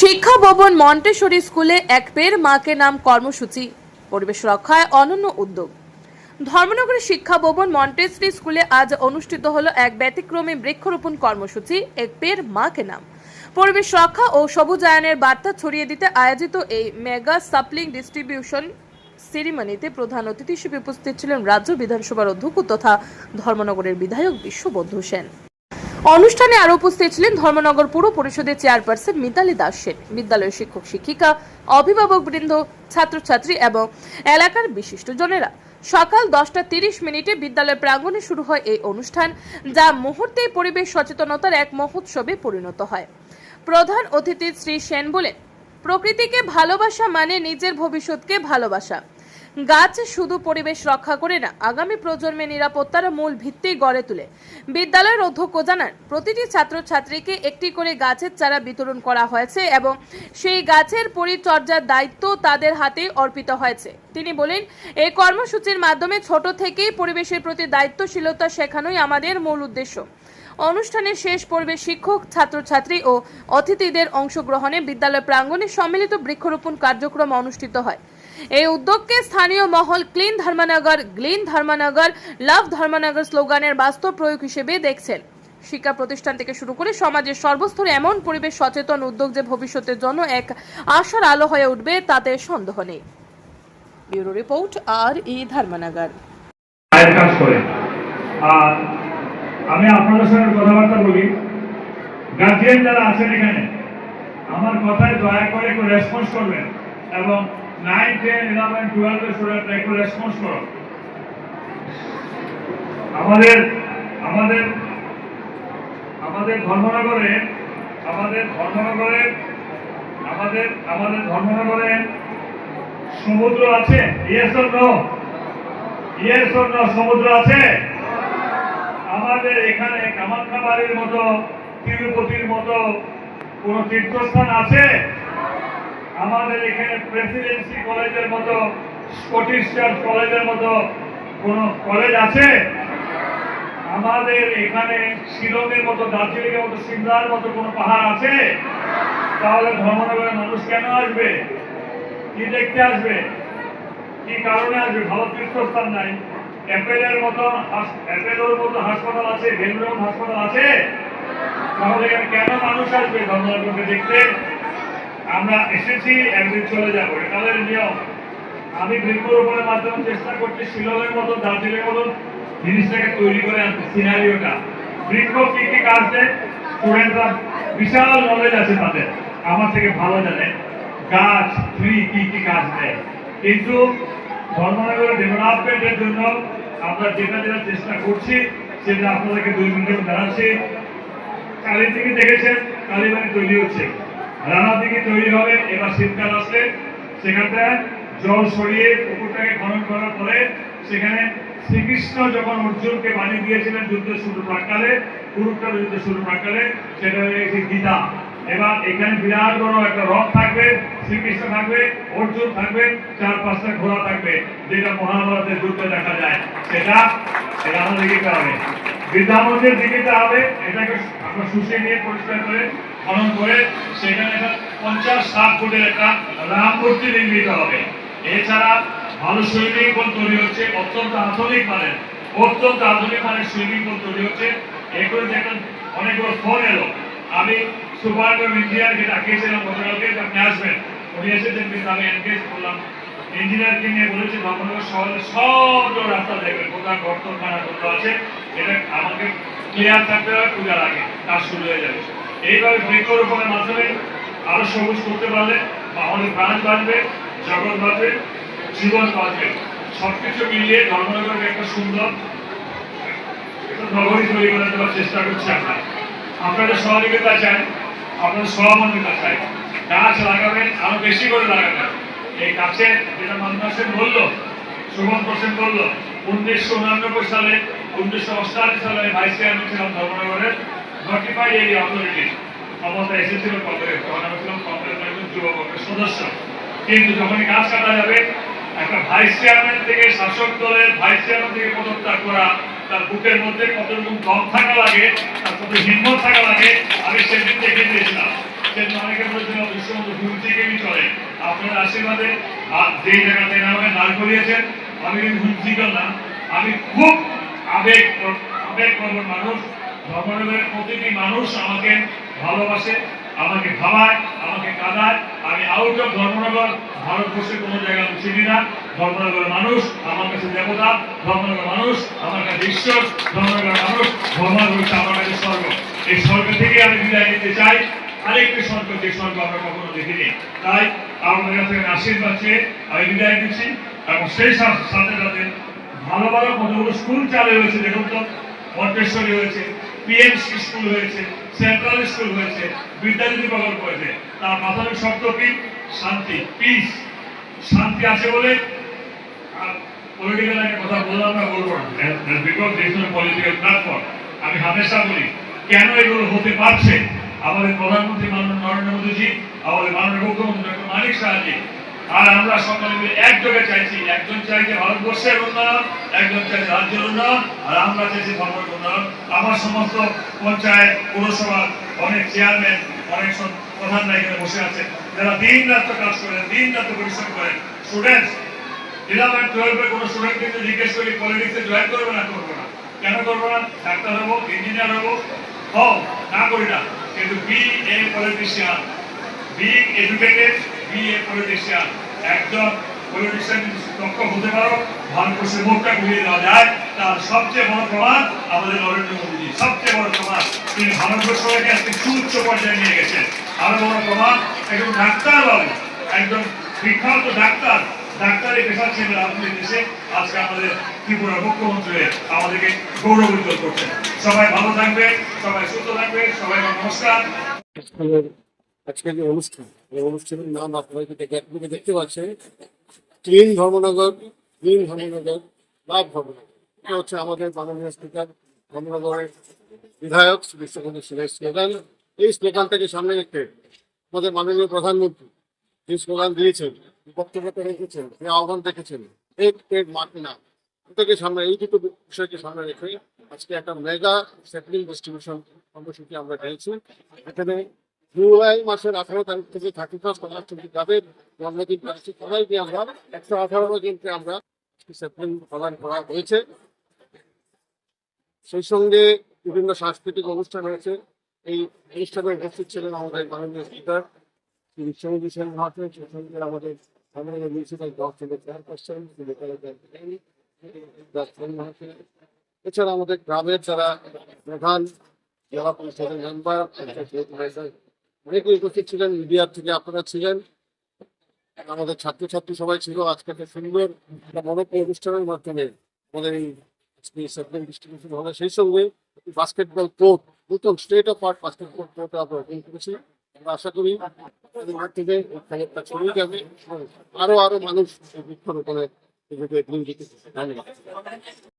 শিক্ষা ভবন মন্টেশ্বরী স্কুলে এক পের মাকে নাম কর্মসূচি, পরিবেশ রক্ষায় অনন্য উদ্যোগ। ধর্মনগরের শিক্ষা ভবন মন্টেশ্বরী স্কুলে আজ অনুষ্ঠিত হলো এক ব্যতিক্রমী বৃক্ষরোপণ কর্মসূচি, এক পের মাকে নাম। পরিবেশ রক্ষা ও সবুজায়নের বার্তা ছড়িয়ে দিতে আয়োজিত এই মেগা সাপ্লিং ডিস্ট্রিবিউশন সেরিমনিতে প্রধান অতিথি হিসেবে উপস্থিত ছিলেন রাজ্য বিধানসভার অধ্যক্ষ তথা ধর্মনগরের বিধায়ক বিশ্ববন্ধু সেন। অনুষ্ঠানে আরও উপস্থিত ছিলেন ধর্মনগর পুর পরিষদের চেয়ারপারসন মিতালি দাস সেন, বিদ্যালয়ের শিক্ষক শিক্ষিকা, অভিভাবক বৃন্দ, ছাত্রছাত্রী এবং এলাকার বিশিষ্টজনেরা সকাল দশটা তিরিশ মিনিটে বিদ্যালয় প্রাঙ্গণে শুরু হয় এই অনুষ্ঠান, যা মুহূর্তেই পরিবেশ সচেতনতার এক মহোৎসবে পরিণত হয়। প্রধান অতিথি শ্রী সেন বলেন, প্রকৃতিকে ভালোবাসা মানে নিজের ভবিষ্যৎকে ভালোবাসা। গাছ শুধু পরিবেশ রক্ষা করে না, আগামী প্রজন্মের নিরাপত্তার মূল ভিত্তি গড়ে তোলে। বিদ্যালয়ের অধ্যক্ষ জানান, প্রতিটি ছাত্রছাত্রীকে একটি করে গাছের চারা বিতরণ করা হয়েছে এবং সেই গাছের পরিচর্যার দায়িত্ব তাদের হাতে অর্পিত হয়েছে। তিনি বলেন, এই কর্মসূচির মাধ্যমে ছোট থেকেই পরিবেশের প্রতি দায়িত্বশীলতা শেখানোই আমাদের মূল উদ্দেশ্য। অনুষ্ঠানের শেষ পর্বে শিক্ষক, ছাত্রছাত্রী ও অতিথিদের অংশগ্রহণে বিদ্যালয় প্রাঙ্গণে সম্মিলিত বৃক্ষরোপণ কার্যক্রম অনুষ্ঠিত হয়। এই উদ্যোগকে স্থানীয় মহল clean Dharmanagar, clean Dharmanagar, love Dharmanagar স্লোগানের বাস্তব প্রয়োগ হিসেবে দেখছেন। শিক্ষা প্রতিষ্ঠান থেকে শুরু করে সমাজের সর্বস্তরে এমন পরিবেশ সচেতন উদ্যোগ যে ভবিষ্যতের জন্য এক আশার আলো হয়ে উঠবে তাতে সন্দেহ নেই। ব্যুরো রিপোর্ট আর ই ধর্মনগর আমি আপনাদের সঙ্গে কথাবার্তা বলি। গার্জিয়ান যারা আছেন এখানে, আমার কথায় দয়া করে একটু রেসপন্স করবেন এবং নাইন টেন ইলেভেন টুয়েলভের স্টুডেন্টরা একটু রেসপন্স করো। আমাদের আমাদের আমাদের ধর্মনগরে আমাদের ধর্মনগরে, আমাদের আমাদের ধর্মনগরে সমুদ্র আছে? Yes or no yes or সমুদ্র আছে? আমাদের এখানে কামাখ্যাবাড়ির মতো, তিরুপতির মতো কোন তীর্থস্থান আছে? আমাদের এখানে প্রেসিডেন্সি কলেজের মতো স্কটিশ চার্চ কলেজের মতো কোন কলেজ আছে? আমাদের এখানে শিলংয়ের মতো, দার্জিলিংয়ের মতো, সিমলার মতো কোনো পাহাড় আছে? তাহলে ধর্মনগরের মানুষ কেন আসবে? কি দেখতে আসবে? কি কারণে আসবে? ভালো তীর্থস্থান নাই। অ্যাপেলের মতো অ্যাপেলের মতো হাসপাতাল আছে ভেলুরের মতো হাসপাতাল আছে? তাহলে এখানে কেন মানুষ আসবে ধর্মনগরকে দেখতে? আমরা এসেছি, একদিন চলে যাব। এটা তাদের নিয়ম। আমি বৃক্ষরোপণের মাধ্যমে চেষ্টা করছি শিলংয়ের মতো দার্জিলিংয়ের মতো জিনিসটাকে তৈরি করে আনতে, সিনারিওটা। বৃক্ষ কি কি কাজ স্টুডেন্টরা বিশাল নলেজ আছে তাদের। আমার থেকে ভালো জানে। গাছ ট্রি কি কি কাজ দেয়। কিন্তু ধর্মনগরের ডেভেলপমেন্টের জন্য আমরা যেটা যেটা চেষ্টা করছি, সেটা আপনাদেরকে দুই মিনিটে জানাচ্ছি। কালীর দিকে দেখেছেন, কালীবাড়ি তৈরি হচ্ছে। রানা দিকে তৈরি হবে, এবার শীতকাল আসলে সেখানটা জল সরিয়ে পুকুরটাকে খনন করার পরে সেখানে শ্রীকৃষ্ণ যখন অর্জুনকে বানিয়ে দিয়েছিলেন যুদ্ধ শুরু প্রাককালে কুরুক্ষেত্র যুদ্ধ শুরু প্রাককালে, সেটা হয়ে গেছে গীতা। এবার এখানে বিরাট বড় একটা রথ থাকবে, শ্রীকৃষ্ণ থাকবে, অর্জুন থাকবে, চার পাঁচটা ঘোড়া থাকবে, যেটা মহাভারতের যুদ্ধে দেখা যায়। সেটা এটা আমাদের দিতে হবে বিদ্যামন্দির দিকে হবে এটাকে আমরা শুষিয়ে নিয়ে পরিষ্কার করে খনন করে সেখানে পঞ্চাশ ষাট ফুটের একটা রাম মূর্তি নির্মিত হবে। এছাড়া ভালো সুইমিং পুল তৈরি হচ্ছে, অত্যন্ত আধুনিক মানের, অত্যন্ত আধুনিক মানের সুইমিং পুল তৈরি হচ্ছে। এগুলো দেখুন, অনেকগুলো ফোন এলো। আমি সুপার ইঞ্জিনিয়ারকে ডাকিয়েছিলাম গতকালকে আপনি আসবেন। উনি এসেছেন কিন্তু আমি এনগেজ করলাম। ইঞ্জিনিয়ারকে নিয়ে বলেছি ধর্মনগর শহরে সব রাস্তা দেখবেন, কোথায় গর্ত খানা গর্ত আছে, এটা আমাকে ক্লিয়ার থাকতে হবে, পূজার আগে, কাজ শুরু হয়ে যাবে। এইভাবে বৃক্ষরোপণের মাধ্যমে আরও সবুজ করতে পারলে আমাদের প্রাণ বাঁচবে জগৎ বাঁচবে, জীবন বাঁচবে। সবকিছু মিলিয়ে ধর্মনগরকে একটা সুন্দর নগরী তৈরি করে দেওয়ার চেষ্টা করছি আমরা। আপনাদের সহযোগিতা চাই, আপনাদের সহমর্মিতা চাই। গাছ লাগাবেন, আরও বেশি করে লাগাবেন। এই গাছে যেটা সেন বলল, সুমন প্রসেন বলল, উনিশশো উনানব্বই সালে, উনিশশো অষ্টাশি সালে ভাইস চেয়ারম্যান ছিলাম ধর্মনগরের। নটিফাইড এরিয়া অথরিটি ক্ষমতা এসেছিল কংগ্রেস তখন আমি ছিলাম কংগ্রেস একজন যুব কংগ্রেস সদস্য। কিন্তু যখনই গাছ কাটা যাবে, একটা ভাইস চেয়ারম্যান থেকে শাসক দলের ভাইস চেয়ারম্যান থেকে পদত্যাগ করা, তার বুকের মধ্যে কতটুকু দম থাকা লাগে, তার কত হিম্মত থাকা লাগে, আমি সেদিন দেখে দিয়েছিলাম। সেদিন অনেকে বলেছিল বিশ্ব কেমি চলে। আপনার আশীর্বাদে যেই জায়গাতে আমাকে দাঁড় করিয়েছেন আমি কিন্তু হুমসিকল না। আমি খুব আবেগ আবেগ মানুষ। ধর্মনগরের প্রতিটি মানুষ আমাকে ভালোবাসে, আমাকে ভাবায়, আমাকে কাঁদায়। আমি আউট অফ ধর্মনগর, ভারতবর্ষের কোনো জায়গা চিনি না। ধর্মনগরের মানুষ আমার কাছে দেবতা ধর্মনগর মানুষ আমার কাছে ঈশ্বর, ধর্মনগরের মানুষ ধর্মনগর আমার কাছে স্বর্গ। এই স্বর্গ থেকে আমি বিদায় নিতে চাই। আরেকটি স্বর্গ, যে স্বর্গ আমরা কখনো দেখিনি। তাই আপনাদের কাছে আমি আশীর্বাদ চেয়ে আমি বিদায় দিচ্ছি এবং সেই সাথে সাথে ভালো ভালো কতগুলো স্কুল চালু হয়েছে দেখুন তো, মন্টেশ্বরী হয়েছে পিএমসি স্কুল হয়েছে, সেন্ট্রাল স্কুল হয়েছে বিদ্যাজ্যোতি প্রকল্প হয়েছে তার প্রাথমিক কি? শান্তি পিস শান্তি আছে বলে পলিটিক্যাল কথা বললাম না। বলব বিকজ পলিটিক্যাল প্ল্যাটফর্ম আমি হামেশা বলি, কেন এগুলো হতে পারছে? আমাদের প্রধানমন্ত্রী মাননীয় নরেন্দ্র মোদীজি, আমাদের মাননীয় মুখ্যমন্ত্রী ডক্টর মানিক আর আমরা সকলে মিলে একযোগে চাইছি, একজন চাইছে ভারতবর্ষের উন্নয়ন, একজন চাইছে রাজ্যের উন্নয়ন, আর আমরা চাইছি ধর্মের উন্নয়ন। আমার সমস্ত পঞ্চায়েত পৌরসভা অনেক চেয়ারম্যান, অনেক প্রধানরা এখানে বসে আছে। যারা দিন রাত্র কাজ করেন দিন রাত্র পরিশ্রম করেন স্টুডেন্টস ইলেভেন টুয়েলভে কোনো স্টুডেন্ট কিন্তু জিজ্ঞেস করি পলিটিক্সে জয়েন করবে না, করব না? কেন করব না? ডাক্তার হব ইঞ্জিনিয়ার হব? হও, না করি না। কিন্তু be a politician be educated be a politician একজন পলিটিশিয়ান দক্ষ হতে পারো, ভারতবর্ষের ঘুরিয়ে দেওয়া যায়। তার সবচেয়ে বড় প্রমাণ আমাদের নরেন্দ্র সবচেয়ে বড় প্রমাণ, তিনি ভারতবর্ষকে আজকে পর্যায়ে নিয়ে গেছেন। আরও বড় প্রমাণ, একজন একজন বিখ্যাত ডাক্তার, ডাক্তারি পেশা ছিল আমাদের দেশে আজকে আমাদের ত্রিপুরা মুখ্যমন্ত্রী আমাদেরকে গৌরবিত করছেন। সবাই ভালো থাকবে, সবাই সুস্থ থাকবে, সবাই নমস্কার। আজকের যে অনুষ্ঠান, এই অনুষ্ঠানের নাম আপনারা যদি গ্যাটবুকে দেখতে পাচ্ছেন? Clean Dharmanagar clean Dharmanagar love Dharmanagar. এটা হচ্ছে আমাদের মাননীয় স্পিকার, ধর্মনগরের বিধায়ক বিশ্বকন্দ সিংহের স্লোগান এই স্লোগানটাকে সামনে রেখে আমাদের মাননীয় প্রধানমন্ত্রী যে স্লোগান দিয়েছেন বক্তব্যটা রেখেছেন, যে আহ্বান রেখেছেন এক পেট মাটি না। এটাকে সামনে, এই দুটো বিষয়কে সামনে রেখে আজকে একটা মেগা সেটলিং ডিস্ট্রিবিউশন কর্মসূচি আমরা পেয়েছি। এখানে জুলাই মাসের আঠারো তারিখ থেকে থার্টি ফার্স্ট অগাস্ট অব্দি যাদের জন্মদিন পাচ্ছি সবাইকে আমরা একশো আঠারো জনকে আমরা সেটলিং প্রদান করা হয়েছে। সেই সঙ্গে বিভিন্ন সাংস্কৃতিক অনুষ্ঠান হয়েছে। এই অনুষ্ঠানে উপস্থিত ছিলেন আমাদের মাননীয় স্পিকার শ্রী বিশ্বমন্ত্রী সেন মহাশয় সেই সঙ্গে আমাদের আমাদের মিউনিসিপ্যাল কাউন্সিলের চেয়ারপারসন শ্রী সেন মহাশয় এছাড়া আমাদের গ্রামের যারা প্রধান, জেলা পরিষদের মেম্বার অনেকে উপস্থিত ছিলেন মিডিয়ার থেকে আপনারা ছিলেন। আমাদের ছাত্রছাত্রী সবাই ছিল, আজকে একটা সুন্দর একটা অনুষ্ঠানের মাধ্যমে আমাদের এই ডিস্ট্রিবিউশন হবে সেই সঙ্গে বাস্কেটবল কোর্ট নতুন state of art basketball court আমরা ওপেন করেছি। আমরা আশা করি মাধ্যমে এই ছড়িয়ে যাবে আরও আরও মানুষ নিজেকে ধন্যবাদ।